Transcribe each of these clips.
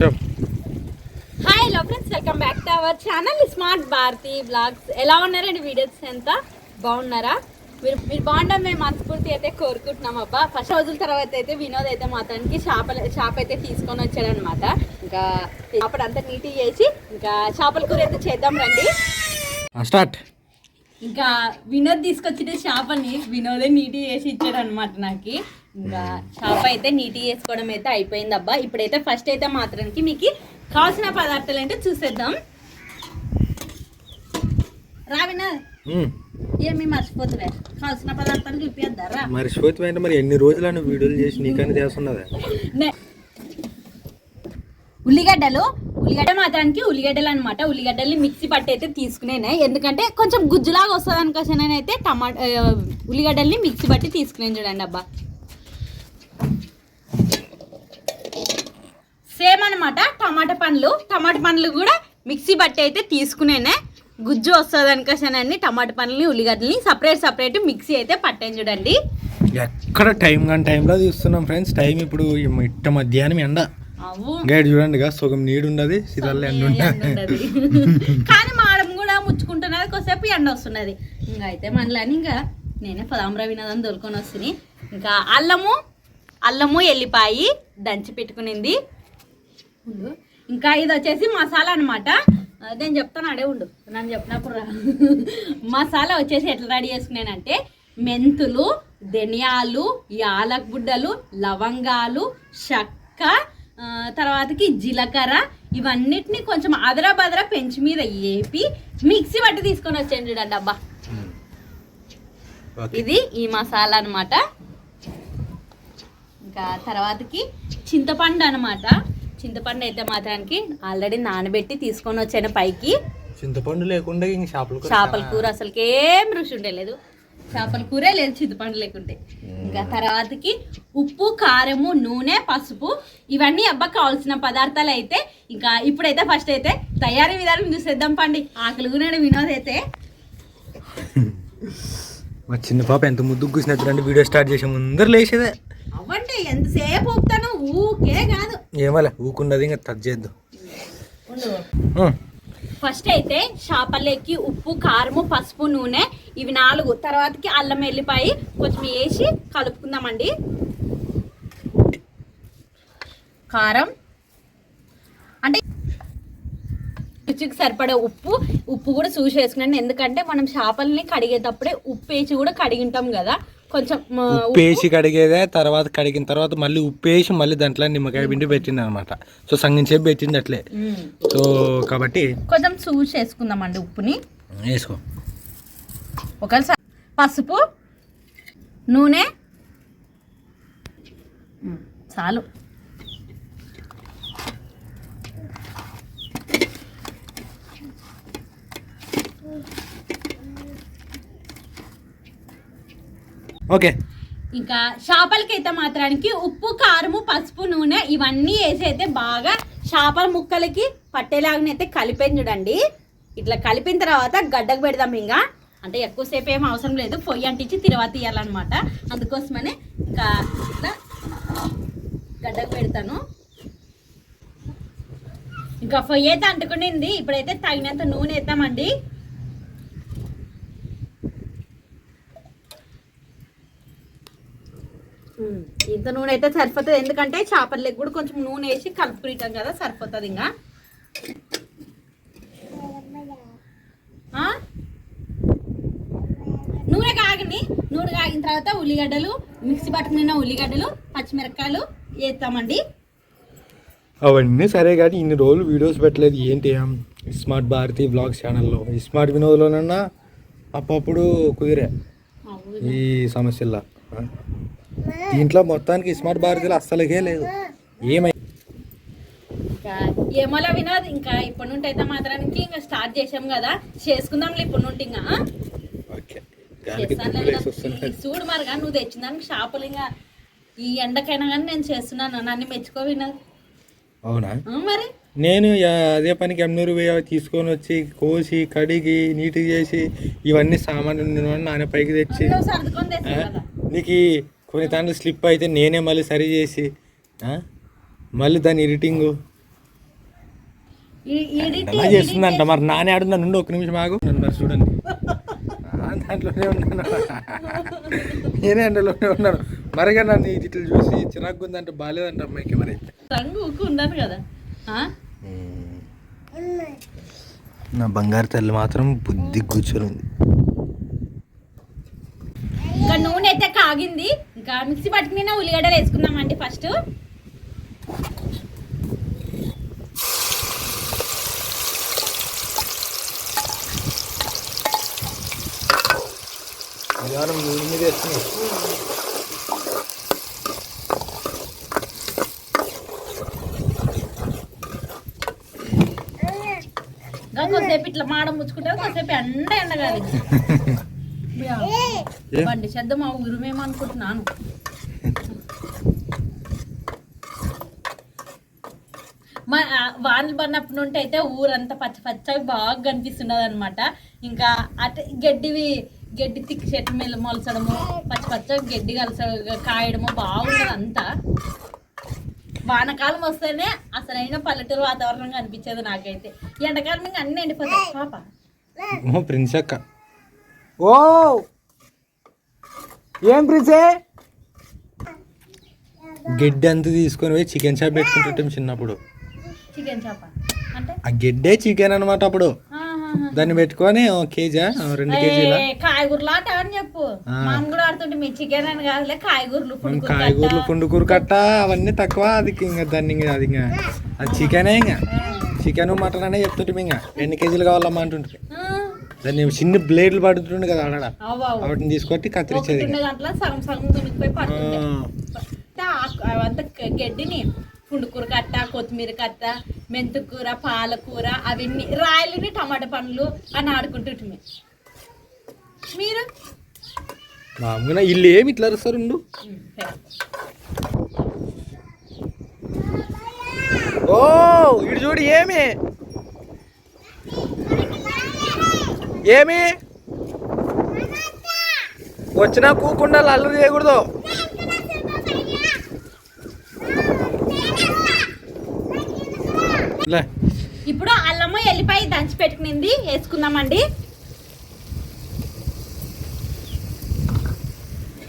Hi hello friends welcome back to our channel smart Bharathi blogs ఎలా ఉన్నారండి videos ఎంత? బాగున్నారా? మీరు మీరు బాగుండడం మేము మనస్ఫూర్తి అయితే కోరుకుంటున్నాం అబ్బా. ఫస్ట్ రోజుల తర్వాత అయితే వినోద్ అయితే మాత్రానికి చేపల చేప అయితే తీసుకొని వచ్చాడనమాట ఇంకా చేపలు అంతా నీట్గా చేసి ఇంకా చేపల కూర అయితే చేద్దాం రండి. స్టార్ట్ ఇంకా వినోద్ తీసుకొచ్చిన చేపని వినోదే నీటి చేసి ఇచ్చాడు అనమాట నాకు. ఇంకా చేప అయితే నీటి చేసుకోవడం అయితే అయిపోయింది అబ్బా. ఇప్పుడైతే ఫస్ట్ అయితే మాత్రానికి మీకు కావాల్సిన పదార్థాలు ఏంటో చూసేద్దాం. రా వినోద్ ఏమి మర్చిపోతులే కావాల్సిన పదార్థాలు చూపిద్దారా మర్చిపోతే మరి? ఎన్ని రోజులను వీడియోలు చేసి నీకని చేస్తున్నదా? ఉల్లిగడ్డలు. ఉల్లిగడ్డ మాత్రానికి ఉల్లిగడ్డలు అనమాట ఉల్లిగడ్డల్ని మిక్సీ పట్టి అయితే తీసుకునేనే. ఎందుకంటే కొంచెం గుజ్జులాగా వస్తుంది అనుకోసం అయితే టమాటా ఉల్లిగడ్డల్ని మిక్సీ పట్టి తీసుకునేది చూడండి అబ్బా సేమ్ అనమాట టమాటా పండ్లు టమాటా పండ్లు కూడా మిక్సీ బట్టి అయితే తీసుకునేనే. గుజ్జు వస్తుంది అనుకోసానని టమాటా పండ్లని ఉల్లిగడ్డల్ని సపరేట్ సపరేట్ మిక్సీ అయితే పట్టాను చూడండి. ఎక్కడ టైం కానీ టైంలో తీస్తున్నాం ఫ్రెండ్స్. టైం ఇప్పుడు ఈ మిట్ట మధ్యాహ్నం ఎండ. గైడ్ చూడండి సుగం నీడు ఉండదు సిదల్ల ఎండ ఉండదు. కానీ మాడం కూడా ముచ్చుకుంటున్నది కొద్దిసేపు ఎండ వస్తున్నది. ఇంకా అయితే మనలని ఇంకా నేనే పదాంబర వినోదం దొరుకొని వస్తుంది ఇంకా అల్లము అల్లము ఎల్లిపాయి దంచి పెట్టుకునింది. ఇంకా ఇది వచ్చేసి మసాలా అనమాట నేను చెప్తాను అడే ఉండు. నన్ను చెప్పినప్పుడు రా. మసాలా వచ్చేసి ఎట్లా రెడీ చేసుకున్నానంటే మెంతులు ధనియాలు యాలక్ బుడ్డలు లవంగాలు చెక్క తర్వాతకి జీలకర్ర ఇవన్నిటిని కొంచెం అదరా బదరా పెంచి మీద వేపి మిక్సీ పట్టి తీసుకొని వచ్చాను చూడండి అబ్బా. ఓకే ఇది ఈ మసాలా అన్నమాట. ఇంకా తర్వాతకి చింతపండు అన్నమాట. చింతపండు అయితే మాత్రానికి ఆల్రెడీ నానబెట్టి తీసుకొని వచ్చాను పైకి. చింతపండు లేకుండా ఇంక చేపలు కూర చేపల కూర అసలుకి ఏం రుచి ఉండలేదు. చేపల కూరే లేదు చింతపండు లేకుంటే. ఇంకా తర్వాతకి ఉప్పు కారము నూనె పసుపు ఇవన్నీ అబ్బా కావాల్సిన పదార్థాలు అయితే ఇంకా ఇప్పుడైతే ఫస్ట్ అయితే తయారీ విధానం చూసేద్దాం పండి. ఆకలి కూడా వినోద్ అయితే. మా చిన్న పాప ఎంత ముద్దు కూసినట్టు వీడియో స్టార్ట్ చేసే ముందర లేచేదే. అవ్వండి ఎంతసేపు ఊపుతాను ఊకే కాదు. ఏమలే ఊకున్నది ఇంకా టచ్ చేద్దాం. ఫస్ట్ అయితే చేపలకి ఉప్పు కారము పసుపు నూనె ఇవి నాలుగు. తర్వాతకి అల్లం ఎల్లిపాయి కొంచెం వేసి కలుపుకుందామండి. కారం. అంటే రుచికి సరిపడే ఉప్పు. ఉప్పు కూడా చూసి వేసుకున్నాను ఎందుకంటే మనం చేపల్ని కడిగేటప్పుడే ఉప్పు వేసి కూడా కడిగి ఉంటాం కదా. కొంచెం ఆ, ఉప్పు వేసి కడిగేదే తర్వాత కడిగిన తర్వాత మళ్ళీ ఉప్పు వేసి మళ్ళీ దాంట్లో నిమ్మకాయ పిండి పెట్టింది అనమాట సో సంగం సేపు పెట్టింది అట్లే. సో కాబట్టి కొంచెం చూసి వేసుకుందామండి ఉప్పుని. వేసుకో. ఒకసారి పసుపు నూనె. చాలు. ఓకే. ఇంకా చేపలకి అయితే మాత్రానికి ఉప్పు కారము పసుపు నూనె ఇవన్నీ వేసి అయితే బాగా చేపల ముక్కలకి పట్టేలాగానైతే కలిపేది చూడండి. ఇట్లా కలిపిన తర్వాత గడ్డకు పెడదాం ఇంకా. అంటే ఎక్కువసేపు ఏం అవసరం లేదు. పొయ్యి అంటించి తిరువాత తీయాలన్నమాట. అందుకోసమనే ఇంకా ఇట్లా గడ్డకు పెడతాను. ఇంకా పొయ్యి అయితే అంటుకునింది. ఇప్పుడైతే తగినంత నూనె వేద్దామండి. ఇంత నూనె అయితే సరిపోతుంది. ఎందుకంటే చేపలకి కూడా కొంచెం నూనె వేసి కలుపుకుంటాం కదా సరిపోతుంది ఇంకా? నూనె కాగని నూనె కాగిన తర్వాత ఉల్లిగడ్డలు మిక్సీ పట్టుకున్న ఉల్లిగడ్డలు పచ్చిమిరపకాయలు వేస్తామండి. అవన్నీ సరే కానీ ఇన్ని రోజులు వీడియోస్ పెట్టలేదు. ఏంటి స్మార్ట్ భారతి బ్లాగ్స్ ఛానల్లో? ఈ స్మార్ట్ వినోద్లోనన్నా అప్పుడప్పుడు కుదిరే ఈ సమస్యల్లో? దీంట్లో మొత్తానికి స్మార్ట్ భారతిలో అస్సలకే లేదు ఏమై ఏమోలా వినోద్ ఇంకా ఇప్పటి నుండి అయితే మాత్రానికి ఇంకా స్టార్ట్ చేసాం కదా. చేసుకుందాంలే ఇప్పటి నుండి ఇంకా చూడు మరిగా నువ్వు తెచ్చిందానికి షాపులు ఇంకా ఈ ఎండకైనా కానీ నేను చేస్తున్నాను. నన్ను మెచ్చుకో వినోద్. అవునా? మరి? నేను అదే పనికి ఎమ్నూరు పోయి తీసుకొని వచ్చి కోసి కడిగి నీట్గా చేసి ఇవన్నీ సామాన్లు నాన్న పైకి తెచ్చి నీకు కొన్ని తాండ్లు స్లిప్ అయితే నేనే మళ్ళీ సరి చేసి ఆ? మళ్ళీ దాని ఎడిటింగు ఎలా చేస్తుందంట. మరి నానే ఆడున్నా నుండి ఒక నిమిషం ఆగు. నన్ను మరి చూడండి. ఆ, దాంట్లోనే ఉన్నాను. నేనే అందులోనే ఉన్నాను. మరిగా నన్ను ఈ ఇట్లా చూసి చిరాకు ఉందంటే బాగాలేదంట అమ్మాయికి మరి. రంగు ఊకు ఉన్నాను కదా. ఆ? నా బంగారు తల్లి మాత్రం బుద్ధి కూర్చొని నూనె అయితే కాగింది. ఇంకా మిక్సీ పట్టుకుని ఉల్లిగడ్డలు వేసుకుందామండి ఫస్ట్ విధానం నూనె మీద ఇట్లా మాడ ముచ్చుకుంటే కొద్దిసేపు ఎండ ఎండగాలి? బండి శబ్దం మా ఉరుమేమనుకుంటున్నాను మా ఆ, వానలు పడినప్పటి నుండి అయితే ఊరంతా పచ్చ పచ్చగా బాగా కనిపిస్తున్నది అనమాట ఇంకా అటు గడ్డివి గడ్డి తిక్కి చెట్టు మీద మొలచడము పచ్చ పచ్చగా గడ్డి కలిస కాయడము బాగుండదు అంతా. వానకాలం వస్తేనే అసలైన పల్లెటూరు వాతావరణం కనిపించేది నాకైతే. ఎండాకాలం ఇంకా అన్నీ ఎండిపోతాయి. పాప. ఓ ప్రిన్స్ అక్క. ఓ! ఏం ప్రిన్సే? గడ్డి అంత తీసుకొని పోయి చికెన్ షాప్ పెట్టుకుంటుంటాం చిన్నప్పుడు. చికెన్ అంటే? ఆ గడ్డే చికెన్ అనమాట అప్పుడు. దాన్ని పెట్టుకొని ఓ కేజా ఓ రెండు కేజీల? ఏ, కాయగూరలు? ఆట అని చెప్పు. మనం కూడా ఆడుతుంటే మీ చికెన్ అని కాదులే కాయగూరలు మనం కాయగూరలు. పుండుకూర కట్ట అవన్నీ తక్కువ. అది ఇంకా దాన్ని ఇంకా అది ఇంకా అది చికెనే ఇంకా చికెన్ మటన్ అనే చెప్తుంటే ఇంకా ఎన్ని కేజీలు కావాలమ్మా అంటుంటే దాన్ని చిన్న బ్లేడ్లు పడుతుండే కదా ఆడ. వాటిని తీసుకొట్టి కత్తిరించేది దాంట్లో సగం సగం దునికిపోయి పడుతుండే. గడ్డిని పుండుకూర కట్ట కొత్తిమీర కట్ట మెంతుకూర పాలకూర అవన్నీ రాయలని టమాటా పండ్లు అని ఆడుకుంటుంటే మీరు? మామూలుగా ఇల్లు ఏమి ఇట్లా అరుస్తారు ఉండు. సరే. ఓ ఇటు చూడు ఏమి. ఏమి? వచ్చినా కూకుండా అల్లరి చేయకూడదు. ఇప్పుడు అల్లమ్మ ఎల్లిపాయ దంచి పెట్టుకునింది వేసుకుందామండి.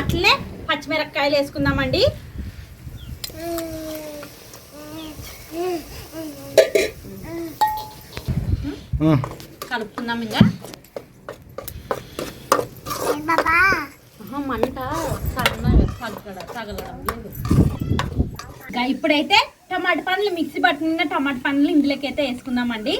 అట్లే పచ్చిమిరపకాయలు వేసుకుందామండి. కలుపుకుందాం ఇంకా మంట తగలడం లేదు. ఇప్పుడైతే టమాటా పండ్లు మిక్సీ పట్టిన టమాటా పండ్లు ఇందులోకైతే అయితే వేసుకుందామండి.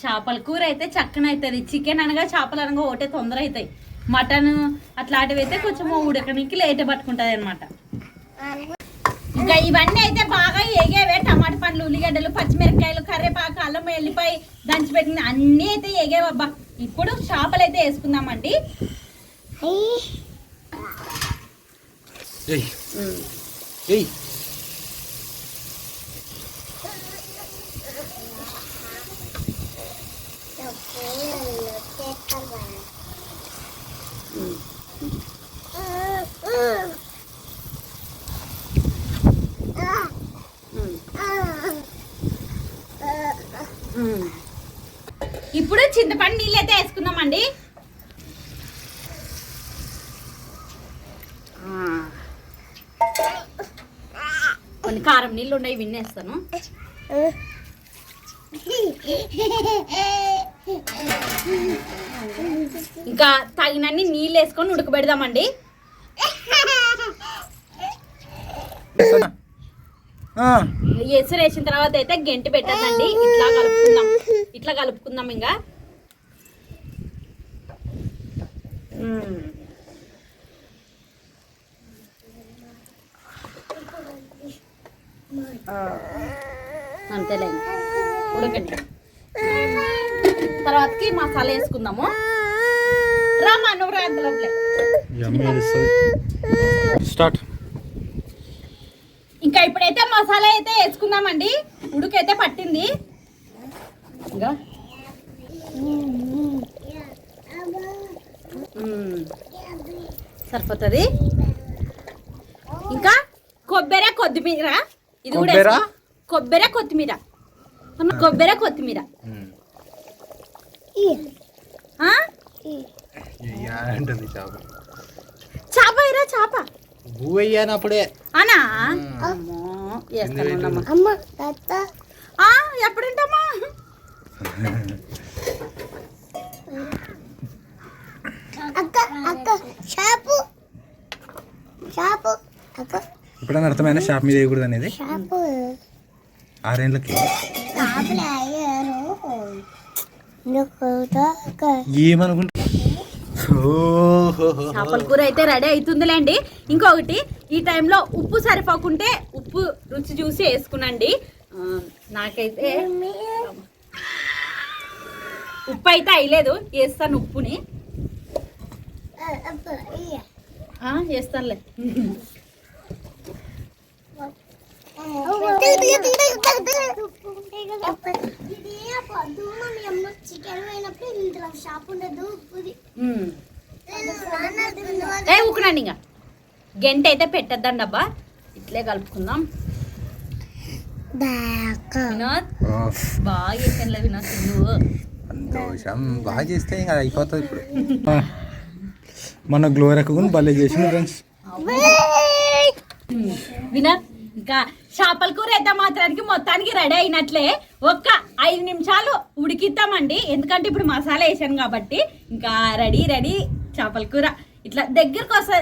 చేపల కూర అయితే చక్కన అవుతుంది చికెన్ అనగా చేపలు అనగా ఒకటే తొందర అవుతాయి మటన్ అట్లాంటివి అయితే కొంచెం ఉడకనికి లేట్ పట్టుకుంటుంది అనమాట ఇంకా ఇవన్నీ అయితే బాగా ఎగేవే టమాటా పండ్లు ఉల్లిగడ్డలు పచ్చిమిరపకాయలు కరివేపాకు అల్లం ఎల్లిపాయ దంచి పెట్టింది అన్నీ అయితే ఎగేవబ్బా ఇప్పుడు చేపలు అయితే వేసుకుందామండి. ఏయ్. ఏయ్. ఇప్పుడు చింతపండు నీళ్ళు అయితే వేసుకుందామండి కొన్ని కారం నీళ్ళు ఉన్నాయి విన్నేస్తాను. ఇంకా తగినన్ని నీళ్ళు వేసుకొని ఉడకబెడదామండి. ఎసురు వేసిన తర్వాత అయితే గెంటి పెట్టదండి ఇట్లా కలుపుకుందాం. ఇట్లా కలుపుకుందాం ఇంకా. అంతేలే. ఉడకండి. తర్వాతకి మసాలా వేసుకుందాము. రామా నువ్వు రా. స్టార్ట్. ఇంకా ఇప్పుడైతే మసాలా అయితే వేసుకుందామండి. ఉడుకైతే పట్టింది. ఇంకా. సరిపోతుంది. ఇంకా కొబ్బరి కొత్తిమీర. ఇది కూడా కొబ్బెర? కొత్తిమీర. కొబ్బరి కొత్తిమీర. ఆ? ఉంటుంది చేప. చాప ఇరా చాప. భూ అయ్యానప్పుడే అనా ఎప్పుడంటమ్మా? అక్క అక్క షాపు. షాపు. అక్క. ఎప్పుడైనా అర్థమైన షాప్ మీద వేయకూడదు అనేది ఆరేళ్ళకి షాపులు అయ్యారు నువ్వు అక్క ఏమనుకుంటా చేపల కూర అయితే రెడీ అవుతుందిలేండి ఇంకొకటి ఈ టైంలో ఉప్పు సరిపోకుంటే ఉప్పు రుచి చూసి వేసుకునండి. నాకైతే ఉప్పు అయితే అయ్యలేదు వేస్తాను ఉప్పుని. అబ్బ చికెన్ షాప్ ఉండదు ఉప్పుది. ఏ ఉక్కునండి ఇంకా. గంట అయితే పెట్టద్దండి అబ్బా. ఇట్లే కలుపుకుందాం. వినోద్ బాగా వినోద్ నువ్వు. సంతోషం. బాగా చేస్తే ఇంకా అయిపోతుంది ఇప్పుడు. మన గ్లో రకం భలే చేసింది ఫ్రెండ్స్. వినోద్ ఇంకా చేపల కూర అయితే మాత్రానికి మొత్తానికి రెడీ అయినట్లే. ఒక్క ఐదు నిమిషాలు ఉడికిద్దామండి. ఎందుకంటే ఇప్పుడు మసాలా వేసాను కాబట్టి ఇంకా రెడీ రెడీ చేపల కూర. ఇట్లా దగ్గరకు వస్తే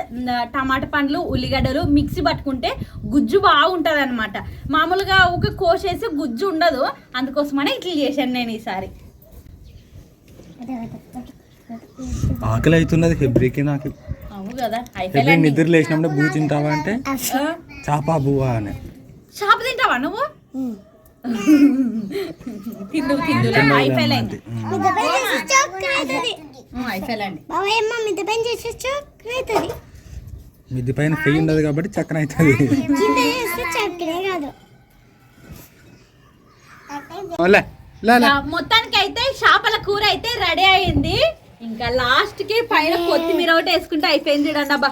టమాటా పండ్లు ఉల్లిగడ్డలు మిక్సీ పట్టుకుంటే గుజ్జు బాగుంటుంది అనమాట మామూలుగా ఒక కోసేసి గుజ్జు ఉండదు. అందుకోసమనే ఇట్లా చేశాను నేను ఈసారి. ఆకలి అవుతున్నది ఫిబ్రికి నాకు. అవును కదా నిద్ర లేచినప్పుడు బూ తింటావా అంటే? చాపా బువ్వా అని. చేప తింటావా నువ్వు? తిందు తిందు. పైన చేసి మిద్ద పైన చేసి చోక్ అవుతుంది మిద్ది పైన పెయ్యి ఉండదు కాబట్టి చక్కన అవుతుంది కింద చేస్తే చక్కనే కాదు. లే, లే, లే. మొత్తానికి అయితే చేపల కూర అయితే రెడీ అయింది. ఇంకా లాస్ట్కి పైన కొత్తిమీర ఒకటి వేసుకుంటే అయిపోయింది చూడండి అబ్బా.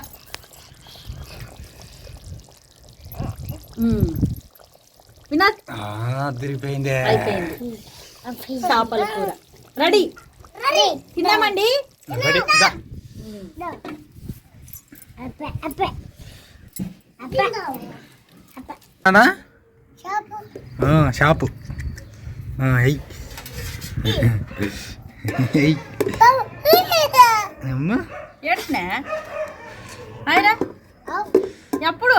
అదిరిపోయిందే. అయిపోయింది. చేపల కూర. రెడీ. తిన్నామండి? రెడీ, దా. అప్ప అప్ప అప్ప అప్ప అన్నా? షాపు ఎప్పుడు?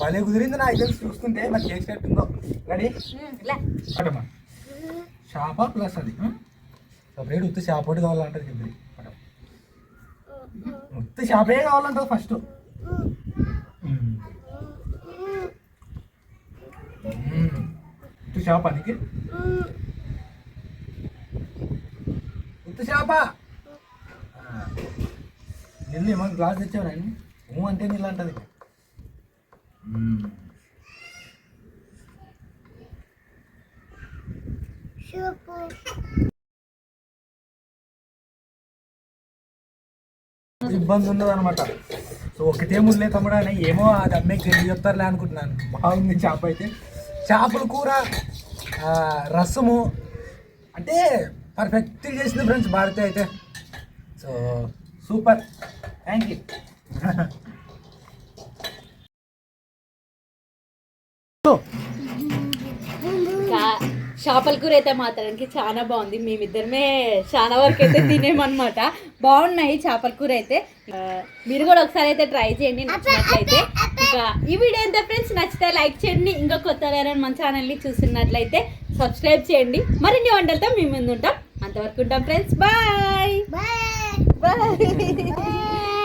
భలే కుదిరింది నాకు తెలిసి చూస్తుంటే మరి చేసినట్టుందో రెడీ? మ్మ్, లే. పట్టమ్మా చేప ప్లస్ అది? సపరేట్ ఉత్తి చేప ఒకటి కావాలంటది ఇద్దరి ఉత్తి చేపే కావాలంటది ఫస్ట్. ఉత్తి చేప నీకు? ఉత్తి చేప నీళ్ళు ఏమన్నా గ్లాస్ తెచ్చావు నాయన. ఊ అంటే నీళ్ళు అంటది. ఇబ్బంది ఉండదు అనమాట సో ఒకటే ముళ్ళే తమ్ముడు అని ఏమో అది అమ్మాయికి తెలియ చెప్తారులే అనుకుంటున్నాను. బాగుంది చేప అయితే. చేపల కూర ఆ, రసము అంటే పర్ఫెక్ట్ చేసింది ఫ్రెండ్స్ భారతి అయితే. So super. థ్యాంక్ యూ చేపల కూర అయితే మాత్రానికి చాలా బాగుంది. మేమిద్దరమే చాలా వరకు అయితే తినేమన్నమాట. బాగున్నాయి చేపల కూర అయితే. మీరు కూడా ఒకసారి అయితే ట్రై చేయండి నచ్చినట్లయితే. ఇంకా ఈ వీడియో ఎంత ఫ్రెండ్స్ నచ్చితే లైక్ చేయండి. ఇంకా కొత్త ఎవరైనా మన ఛానల్ని చూస్తున్నట్లయితే సబ్స్క్రైబ్ చేయండి. మరిన్ని వంటలతో మీ ముందు ఉంటాం. అంతవరకు ఉంటాం ఫ్రెండ్స్ బాయ్ బాయ్ బాయ్